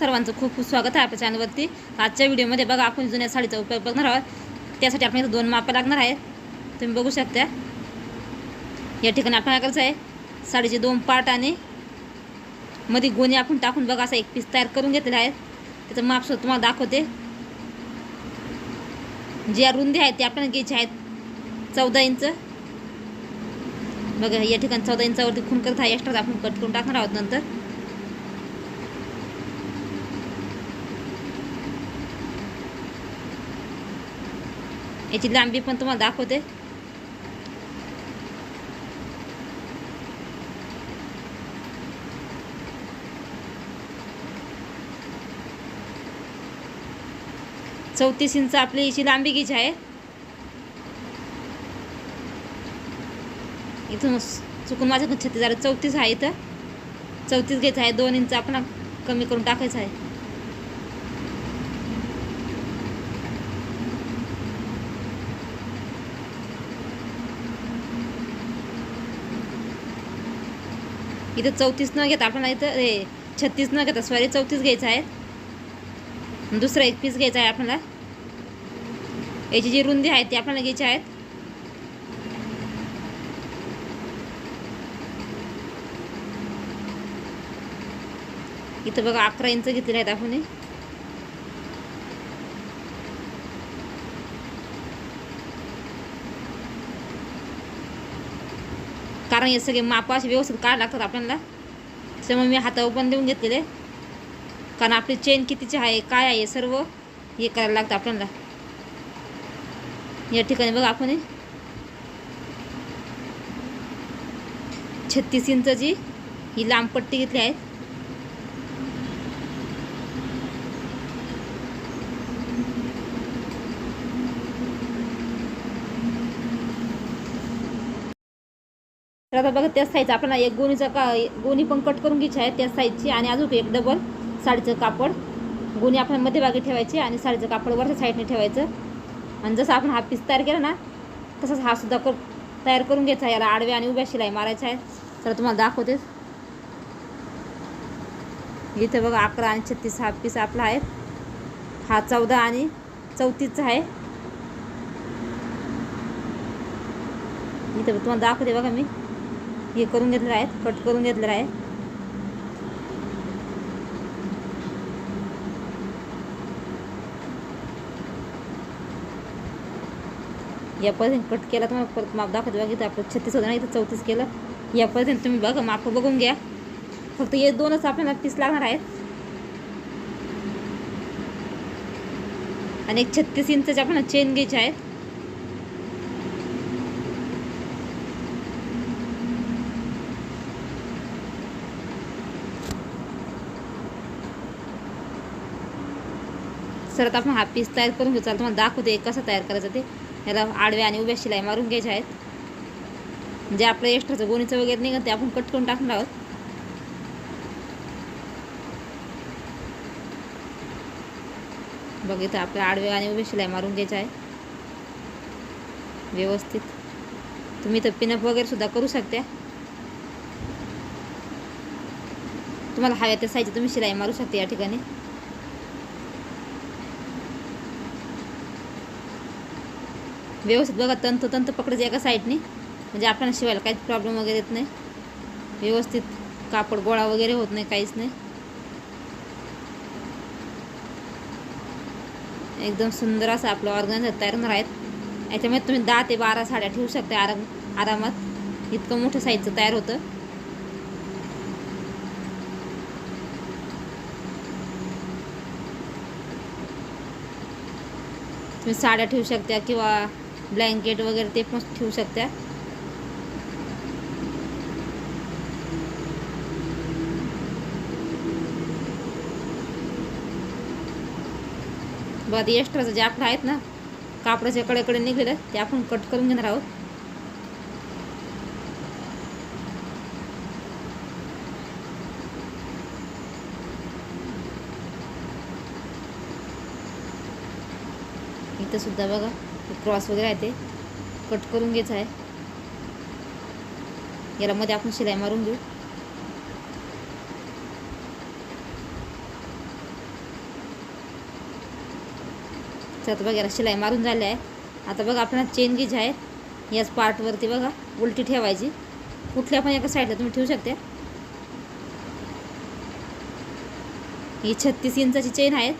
सर्वांचं खूप खूप स्वागत आहे आपल्या चॅनलवरती. आजच्या व्हिडिओमध्ये बघा आपण जुन्या साडीचा उपयोग बघणार आहोत. त्यासाठी आपण इथं दोन मापं लागणार आहे तुम्ही बघू शकता. या ठिकाणी आपल्याला काय करायचं आहे? साडीचे दोन पार्ट आणि मध्ये गोणी आपण टाकून बघा असा एक पीस तयार करून घेतलेला आहे. त्याचं माप सुद्धा तुम्हाला दाखवते. ज्या रुंदी आहेत ते आपल्याला घ्यायचे आहेत. चौदा इंच. बघा या ठिकाणी चौदा इंचावरती खून करत आहे. एक्स्ट्रा आपण कट करून टाकणार आहोत नंतर. याची लांबी पण तुम्हाला दाखवते. चौतीस इंच आपली याची लांबी घ्यायची आहे? इथून चुकून माझ्याकडून छत्तीस झालं. चौतीस आहे इथं. चौतीस घ्यायचं आहे. दोन इंच आपण कमी करून टाकायचं आहे. इथं चौतीस न घेता आपल्याला इथं हे छत्तीस न घेता सॉरी चौतीस घ्यायचं आहे दुसरा एक पीस घ्यायचा आहे आपल्याला. याची जी रुंदी आहे ती आपल्याला घ्यायची आहेत. इथं बघा अकरा इंच घेतलेले आहेत आपण कारण हे सगळे मापं असे व्यवस्थित काढ लागतात आपल्याला. त्यामुळे मी हातावर पण देऊन घेतलेले. कारण आपली चेन कितीची आहे काय आहे सर्व हे करायला लागतं आपल्याला. या ठिकाणी बघा आपण छत्तीस इंचची ही लांब पट्टी घेतली आहे. तर आता बघा त्या साईज आपल्याला एक गोणीचा का गोणी पण कट करून घ्यायची आहे त्या साईजची आणि अजून एक डबल साडीचं कापड. गोणी आपण मध्यभागी ठेवायची आणि साडीचं कापड वरच्या साईडने ठेवायचं. आणि जसं आपण हा पीस तयार केला ना तसंच हा सुद्धा कर तयार करून घ्यायचा आहे. याला आडव्या आणि उभ्या शिलाई मारायचा आहे तर तुम्हाला दाखवते. इथं बघा अकरा आणि छत्तीस हा पीस आपला आहे. हा चौदा आणि चौतीसचा आहे. इथं तुम्हाला दाखवते बघा मी. हे करून घेतलेलं आहे कट करून घेतलेलं आहे या पर्यंत कट केला तुम्हाला परत माप दाखवते. बघा इथं आपलं छत्तीस होतं ना इथं चौतीस केलं. या पर्यंत तुम्ही बघा माप बघून घ्या. फक्त हे दोनच आपल्याला पीस लागणार आहेत. आणि एक छत्तीस इंचचे आपल्याला चेन घ्यायचे आहेत. सरत आपण हा पीस तयार करून घेऊ. चाल तुम्हाला दाखवते कसं तयार करायचं ते. ह्याला आडव्या आणि उभ्या शिलाई मारून घ्यायच्या आहेत. जे आपलं एक्स्ट्राचं गोणीचं वगैरे निघत ते आपण कट करून टाकणार आहोत. बघ इथं आपल्या आडव्या आणि उभ्या शिलाई मारून घ्यायच्या आहे व्यवस्थित. तुम्ही तर पिनअप वगैरे सुद्धा करू शकता. तुम्हाला हव्या त्या साईजची तुम्ही शिलाई मारू शकता या ठिकाणी. व्यवस्थित बघा तंत तंत पकडायचं एका साईडने म्हणजे आपल्याला शिवायला काहीच प्रॉब्लेम वगैरे येत नाही. व्यवस्थित कापड गोळा वगैरे होत नाही काहीच नाही. एकदम सुंदर असं आपलं ऑर्गनायझर तयार होणार आहेत. याच्यामध्ये तुम्ही दहा ते बारा साड्या ठेवू शकता आराम आरामात. इतकं मोठं साईजचं तयार होतं. तुम्ही साड्या ठेवू शकता किंवा ब्लँकेट वगैरे ते पण ठेवू शकता. बघा ते एक्स्ट्राचं जे आपलं आहेत ना कापडाच्या कडेकडे निघलेलं ते आपण कट करून घेणार आहोत. इथं सुद्धा बघा. क्रॉस वगैरे आहे ते. कट करून घ्यायचं आहे. याला मध्ये आपण शिलाई मारून देऊ आता बघा याला शिलाई मारून झाली आहे. आता बघा आपण चेन गिज आहे. याच पार्टवरती बघा उलटी ठेवायची. कुठल्या पण एका साईडला तुम्ही ठेवू शकता. ही छत्तीस इंचाची चेन आहेत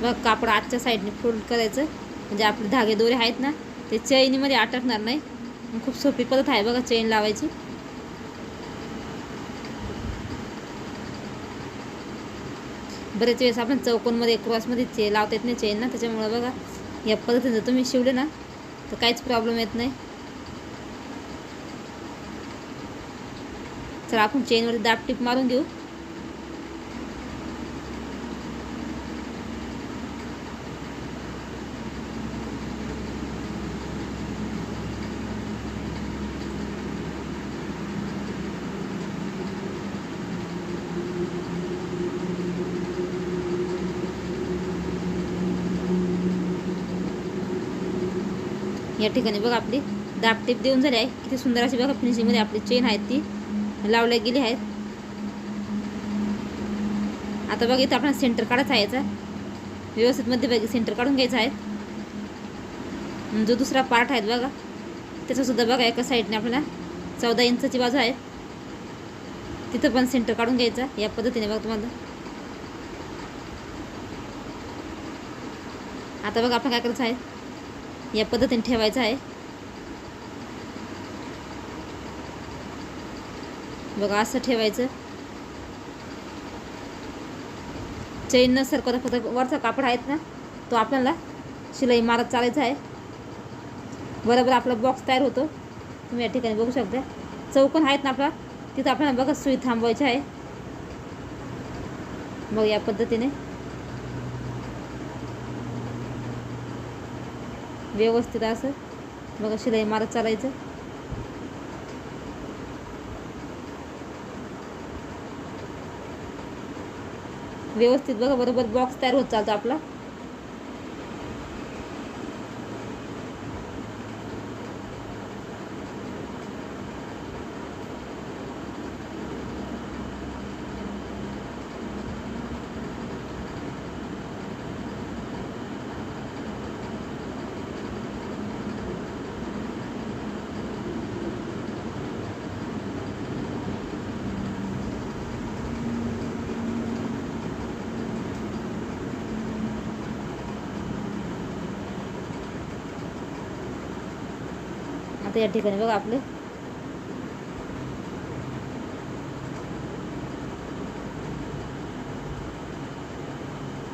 बघ कापड आजच्या साईडने फोल्ड करायचं. म्हणजे आपले धागे दोरे आहेत ना ते चैनीमध्ये अटकणार नाही. खूप सोपी पद्धत आहे बघा चेन लावायची. बरेच वेळेस आपण चौकोनमध्ये क्रॉसमध्ये चे लावता येत नाही चेन ना त्याच्यामुळं बघा या पद्धतीने जर तुम्ही शिवले ना तर काहीच प्रॉब्लेम येत नाही. चला आपण चेनवरती दाब टीप मारून घेऊ. या ठिकाणी बघा आपली दाब टेप देऊन झाली आहे. किती सुंदर अशी बघा फिनिशिंगमध्ये आपली चेन आहेत ती. लावल्या गेली आहेत. आता बघा इथं आपण सेंटर काढायचा आहे याचा. व्यवस्थित बघा सेंटर काढून घ्यायचा आहे. जो दुसरा पार्ट आहे बघा त्याचासुद्धा बघा एका साईडने आपल्याला चौदा इंचाची बाजू आहे. तिथं पण सेंटर काढून घ्यायचा या पद्धतीने बघा तुम्हाला. आता बघा आपण काय करायचं आहे. या पद्धतीने ठेवायचं आहे. बघा असं ठेवायचं. चैन न सरकवता फक्त वरचा कापड आहेत ना तो आपल्याला शिलाई मारत चालायचा आहे. बरोबर आपला बॉक्स तयार होतो. तुम्ही या ठिकाणी बघू शकता. चौकन आहेत ना आपला तिथं आपल्याला बघा सुई थांबवायची आहे. बघ या पद्धतीने. व्यवस्थित असं. बघा शिलाई मारत चालायचं. व्यवस्थित बघा बरोबर बॉक्स तयार होत चालतो आपला. आता या ठिकाणी बघा आपलं.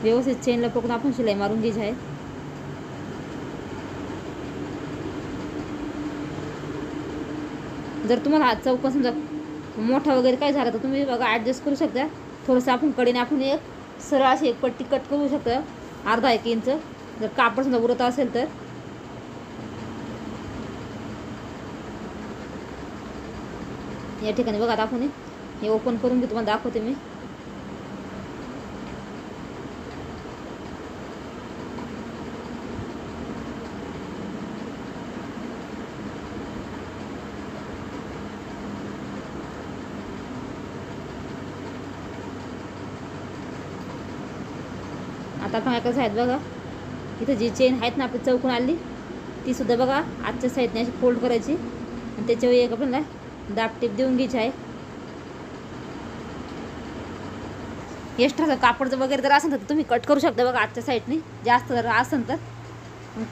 व्यवस्थित चेनला पकडून आपण शिलाई मारून घ्यायची आहे. जर तुम्हाला हा चौक समजा मोठा वगैरे काय झाला तर तुम्ही बघा ॲडजस्ट करू शकता. थोडंसं आपण कडेने आपण एक सरळ अशी एक पट्टी कट करू शकता. अर्धा एक इंच जर कापड समजा उरत असेल तर. या ठिकाणी बघा दाखवून हे ओपन करून घेऊ तुम्हाला दाखवते मी. आता आपण काय आहेत बघा इथं जी चेन आहेत ना आपली चौकून आली ती सुद्धा बघा आजच्या साईडने अशी फोल्ड करायची. आणि त्याच्यावर एक आपल्याला दाबटीप देऊन घ्यायची आहे. एक्स्ट्रा कापडचं वगैरे जर असेल तर तुम्ही कट करू शकता बघा आजच्या साईडने जास्त जर असेल तर.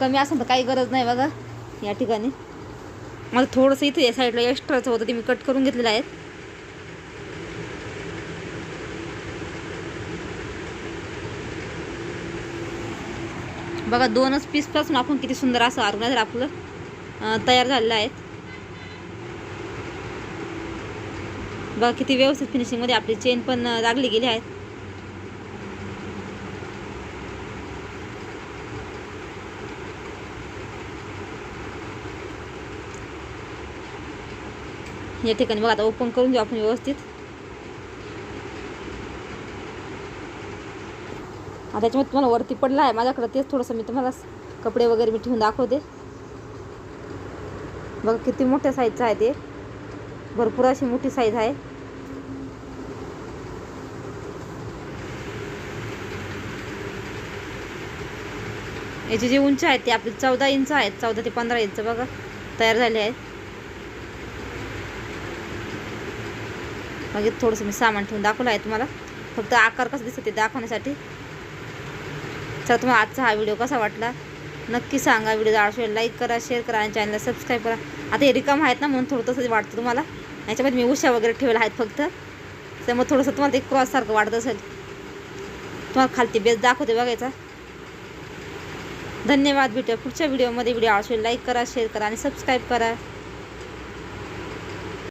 कमी असेल तर काही गरज नाही बघा या ठिकाणी. मला थोडंसं इथे या साईडला एक्स्ट्राचं होतं ते मी कट करून घेतलेलं आहे. बघा दोनच पीसपासून आपण किती सुंदर असं ऑर्गनायझर आपलं तयार झालेलं आहे. बघा किती व्यवस्थित फिनिशिंगमध्ये आपली चेन पण लागली गेली आहेत. या ठिकाणी बघा आता ओपन करून देऊ आपण व्यवस्थित. आता त्याच्यामध्ये तुम्हाला वरती पडलं आहे माझ्याकडे तेच थोडंसं मी तुम्हाला कपडे वगैरे मी ठेवून दाखवते. बघा किती मोठ्या साईजचं आहे ते. भरपूर अशी मोठी साईज आहे. याची जी उंची आहे ती आपली चौदा इंच आहेत चौदा ते पंधरा इंच बघा तयार झाले आहेत मग थोडंसं मी सामान ठेवून दाखवलं आहे तुम्हाला. फक्त आकार कसा दिसत ते दाखवण्यासाठी. चला तुम्हाला आजचा हा व्हिडिओ कसा वाटला? नक्की सांगा. व्हिडिओ आवडला लाईक करा शेअर करा आणि चॅनलला सबस्क्राईब करा. आता हे रिकाम आहेत ना म्हणून थोडं तसं वाटतं तुम्हाला. याच्यामध्ये मी उशा वगैरे ठेवल्या आहेत फक्त. त्यामुळे थोडंसं तुम्हाला ते क्रॉससारखं वाटत असेल. तुम्हाला खालती बेस दाखवते बघायचा धन्यवाद भेटूया पुढच्या व्हिडिओमध्ये व्हिडिओ आवडेल लाईक करा शेअर करा आणि सबस्क्राईब करा.